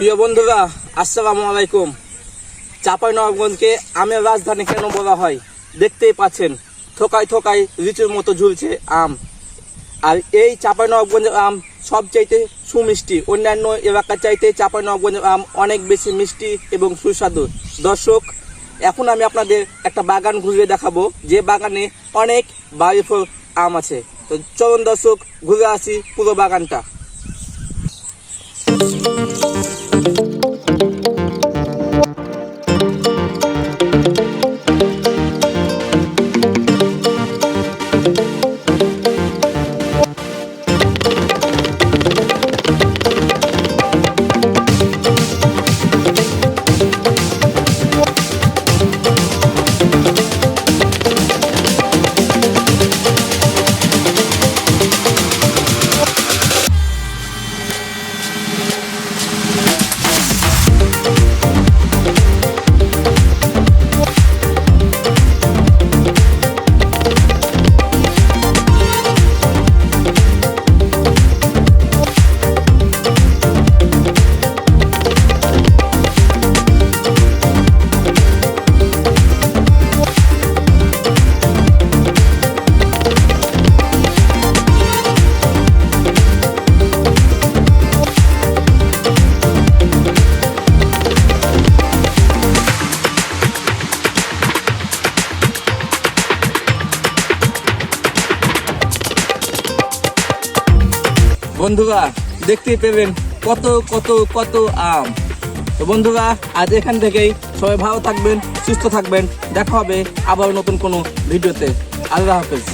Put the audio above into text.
প্রিয় বন্ধুরা, আসসালামু আলাইকুম। চাপাই নবাবগঞ্জকে আমের রাজধানী কেন বলা হয়? দেখতেই পাচ্ছেন, থোকায় থোকায় লিচুর মতো ঝুলছে আম। আর এই চাপাই নবাবগঞ্জের আম সবচাইতে সুমিষ্টি। অন্যান্য এলাকার চাইতে চাপাই নবাবগঞ্জের আম অনেক বেশি মিষ্টি এবং সুস্বাদু। দর্শক, এখন আমি আপনাদের একটা বাগান ঘুরিয়ে দেখাবো। যে বাগানে অনেক বাড়ি ফল, আম আছে। তো চলুন দর্শক, ঘুরে আসি পুরো বাগানটা। বন্ধুরা দেখতে পেলেন কত কত কত আম। তো বন্ধুরা, আজ এখান থেকেই সবাই ভালো থাকবেন, সুস্থ থাকবেন। দেখা হবে আবার নতুন কোনো ভিডিওতে। আল্লাহ হাফেজ।